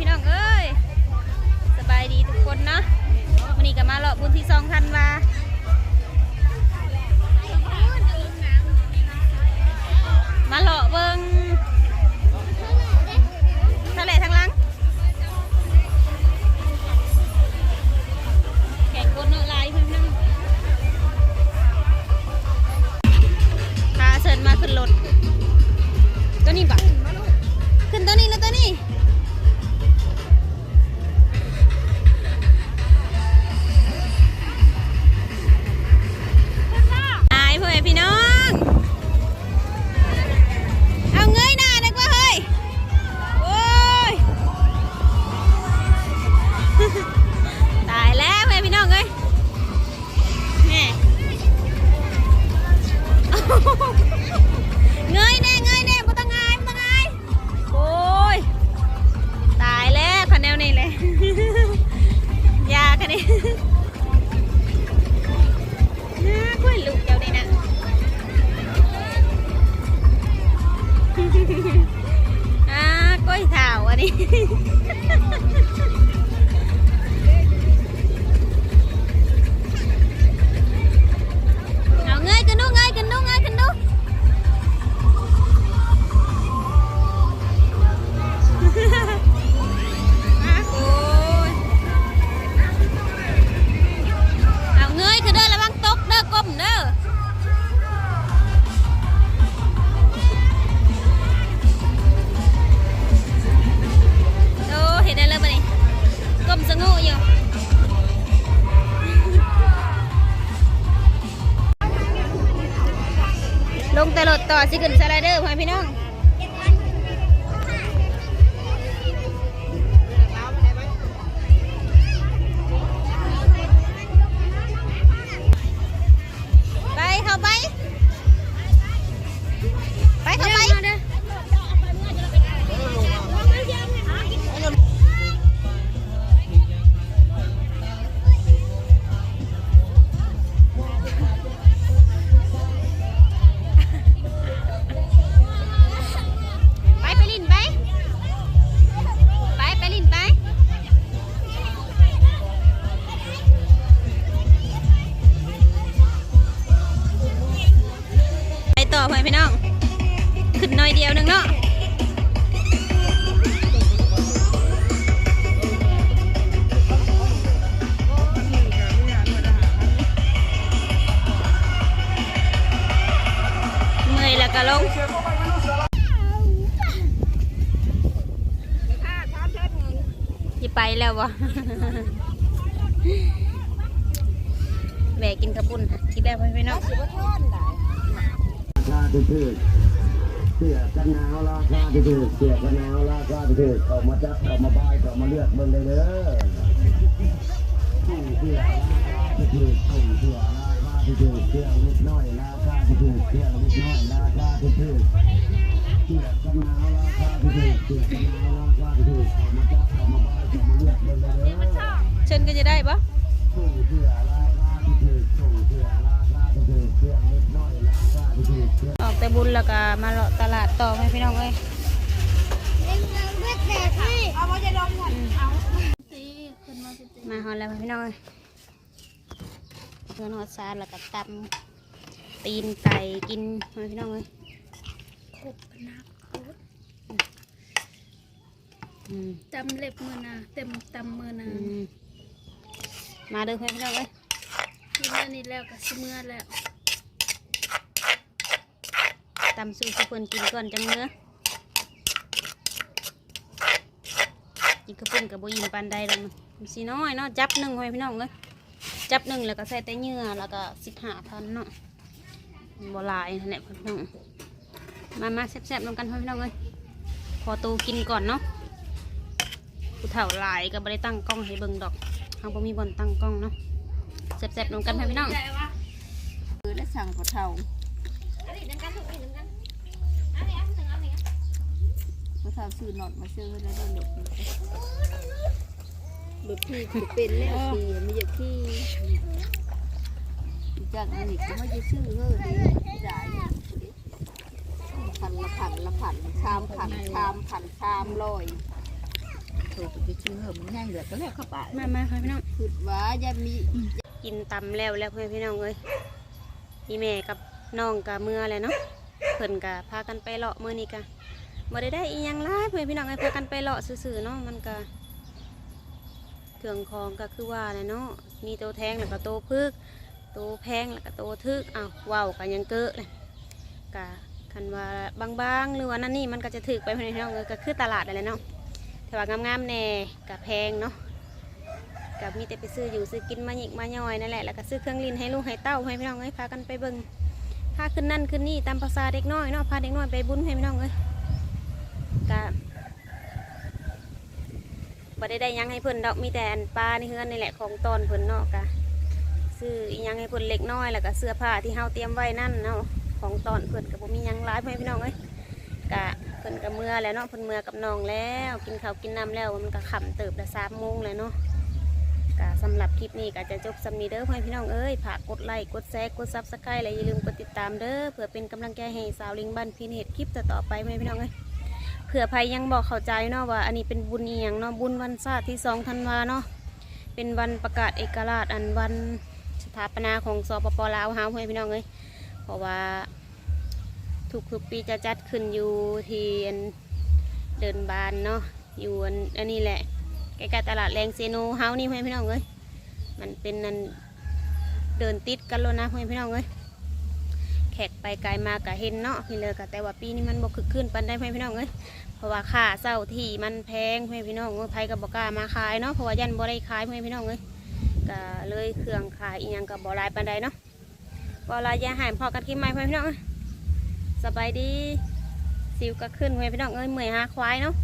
พี่น้องเอ้ยสบายดีทุกคนเนาะวันนี้ก็มาเลาะบุญที่ซองทันวามาเลาะเบิ้งทะเลทางหลังแข่งคนเนาะลายพื่นนั่งพาเชิญมาขึ้นรถตัวนี้ปะ น่ากล้วยลูกเดียวเลยนะอ่ากล้วยสาวอันนี้ ตลอดต่อสิขึ้นสไลเดอร์พ่อแม่พี่น้อง หน่อยเดียวหนึงเนาะเมื่อยแล้วก็ลงอย่ไปแล้ววะแหวกินกระปุ่นที่แรกไปพี่น้องราคาถือ เสียกันหนาวราคาถือเสียกันหนาวราคาถือออกมาจะออกมาบายออกมาเลือกเบิ่งเลยเด้อกุ้งเสียราคาถือกุ้งเสียราคาถือเสียนิดน้อยราคาถือเสียนิดน้อยราคาถือเสียกันหนาวราคาถือเสียกันหนาวราคาถือออกมาจะออกมาบายออกมาเลือกเบิ่งเลยเด้อเชิญก็จะได้ปะกุ้งเสียรา บุญแล้วก็มาเลาะตลาดต่อให้พี่น้องเอ้ยมาฮอนแล้วพี่น้องเอ้ยเพื่อนฮอดซาแล้วก็ตำตีนไก่กินให้พี่น้องเอ้ยครบนักโคตรอืมจำเล็บมือนาเต็มตำมือนาอืมมาเด้อให้พี่น้องเอ้ยกินอันนี้แล้วก็สิเมื่อแล้ว ตำสู่สุเพิ่นกินก่อนจังเนื้อกินกระปุ่นกับโบยิมปานใดแล้วมันสีน้อยเนาะจับหนึ่งให้พี่น้องเอ้ยจับหนึ่งแล้วก็ใส่แต่เหยื่อแล้วก็สิบห้าพันเนาะบ่หลายนั่นแหละพี่น้องมามาแซ่บๆนำกันพี่น้องเอ้ยพอตูกินก่อนเนาะผู้เฒ่าหลายก็บ่ได้ตั้งกล้องให้เบิ่งดอกทางบ่มีบนตั้งกล้องเนาะแซ่บๆนำกันพี่น้องคือได้สั่งกว่าเท่า พระเท่าซื้อหนอดมาซื้อแล้วได้หลบหลบที่จะเป็นแล้วทีไม่อยากที่จากนั้นอีกก็ไม่จะซื้อเฮ้ยจ่ายพันละพันละพันชามพันชามพันชามลอยถูกไปชื่อเฮอมันง่ายเหลือก็แล้วเข้าไปมามาพ่อพี่น้องคือว่าอย่ามีกินตำแล้วแล้วพ่อพี่น้องเลยอีแม่กับน้องกับเมื่อเลยเนาะเพิ่นกะพากันไปเลาะเมื้อนี้กะ บ่ได้ได้อีหยังหลายพ่อพี่น้องเลยพากันไปเลาะซื่อๆเนาะมันกะเครื่องของก็คือว่าแหละเนาะมีโตแทงแล้วก็โตพึกโตแพงแล้วก็โตทึกอ้าวว้าวกันยังเกอะเลยกะคันว่าบางๆหรือว่านั่นนี่มันก็จะถึกไปพ่อพี่น้องเลยก็คือตลาดอะไรเนาะแต่ว่างามๆแน่กะแพงเนาะกับมีแต่ไปซื้ออยู่ซื้อกินมาหยิกมาย่อยนั่นแหละแล้วก็ซื้อเครื่องลินให้ลูกให้เต้าให้พี่น้องเอ้ยพากันไปเบิ่งพาขึ้นนั่นขึ้นนี่ตามภาษาเด็กน้อยเนาะพาเด็กน้อยไปบุญให้พี่น้องเอ้ย กะบ่ได้ได้ยังให้เพิ่นดอกมีแต่อันปลาในเฮือนนี่แหละของตอนเพิ่นเนาะกะซื้ออียังให้เพิ่นเล็กน้อยแล้วก็เสื้อผ้าที่เฮาเตรียมไว้นั่นเนาะของตอนเพิ่นก็บ่มียังหลายให้พี่น้องเอ้ยกะเพิ่นก็เมื่อแล้วเนาะเพิ่นเมื่อกับน้องแล้ว กินข้าวกินน้ำแล้วมันก็ค่ำเติบละสามโมงเลยเนาะก็สำหรับคลิปนี้ก็จะจบสำนีเด้อพ่อพี่น้องเอ้ยฝากกดไลค์กดแชร์กดซับสไครต์และอย่าลืมกดติดตามเด้อเพื่อเป็นกำลังใจให้สาวลิงบันพินเหตุคลิปต่อๆไปพ่อพี่น้องเอ้ย ผื่อใครยังบอกเข้าใจเนาะว่า อันนี้เป็นบุญเอียงเนาะบุญวันศาสตร์ที่สองธันวาเนาะเป็นวันประกาศเอกราชอันวันสถาปนาของสปปลาวเฮาพ่อพี่น้องเอ้ยเพราะว่าทุกๆปีจะจัดขึ้นอยู่ที่อันเดินบานเนาะอยู่อันนี้แหละใกล้ๆตลาดแรงเซโนเฮานี่เพื่อนพี่น้องเอ้ยมันเป็นนันเดินติดกันแล้วนะเพื่อนพี่น้องเอ้ย แขกไปไกลมากะเห็นเนาะพี่เลยกะแต่ว่าปีนี้มันบกคึกขึ้นปันได้เพื่อนพี่น้องเอ้ยเพราะว่าค่าเศร้าที่มันแพงเพื่อนพี่น้องเอ้ยไผกับอกล้ามาขายเนาะเพราะว่ายันบ่ได้ขายเพื่อนพี่น้องเอ้ยก็เลยเครื่องขายอีหยังกับบ่ลายปันใดเนาะบ่ลายยาหายพอกันกินไหมเพื่อนพี่น้องเอ้ยสบายดีสิวก็ขึ้นเพื่อนพี่น้องเอ้ยเมื่อยหาควายเนาะ